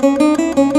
Música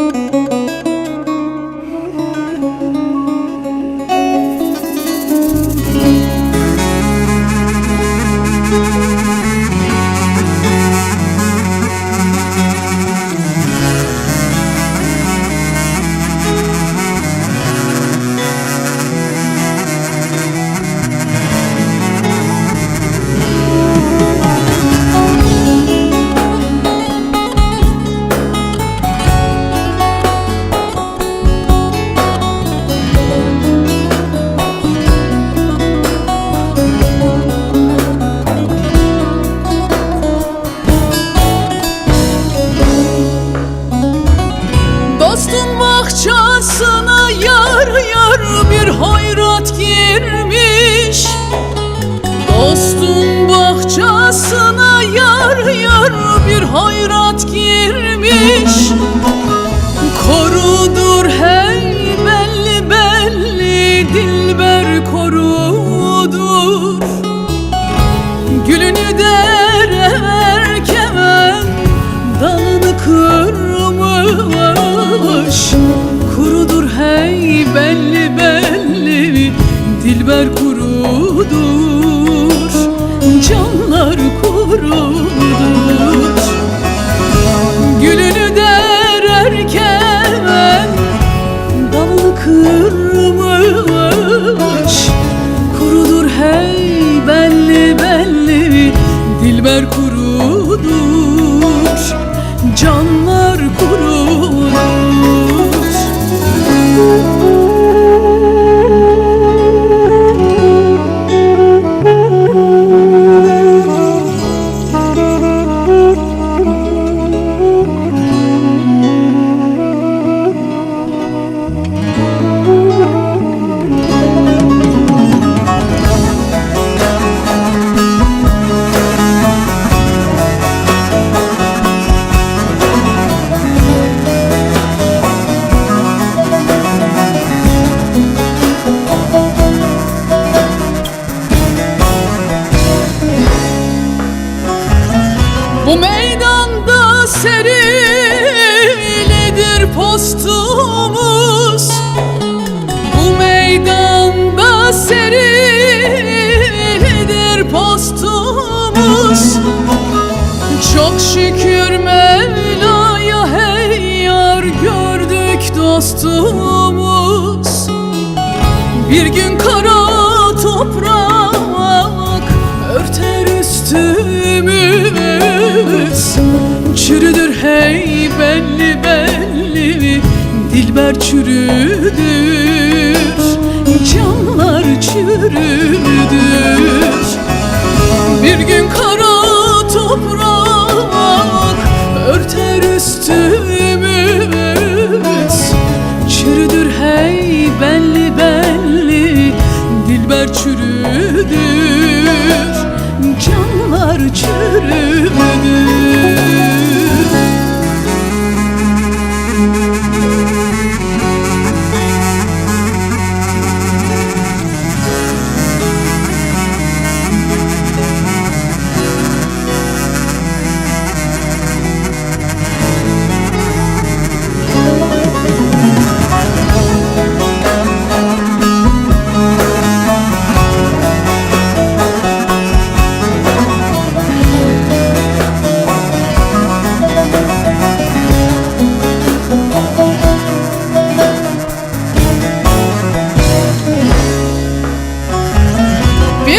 kurudur Canlar kurudur Gülünü dererken dalını kırmış Kurudur hey belli belli dilber kurudur Bu meydanda serilidir postumuz. Bu meydanda serilidir postumuz. Çok şükür Mevla'ya hey yar gördük dostumuz. Bir gün dilber çürüdür Canlar çürüdür bir gün kara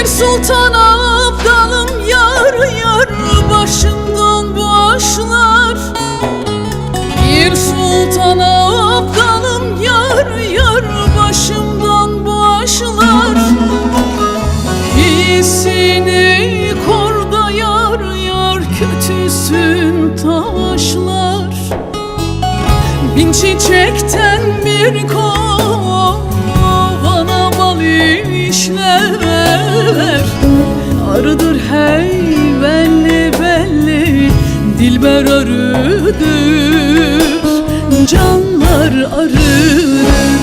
Bir sultan abdalım yar yar başından başlar Bir sultan abdalım yar yar başımdan başlar Hissini korda yar yar kötüsün taşlar. Bin çiçekten bir kovana kalpler arıdır Canlar arıdır.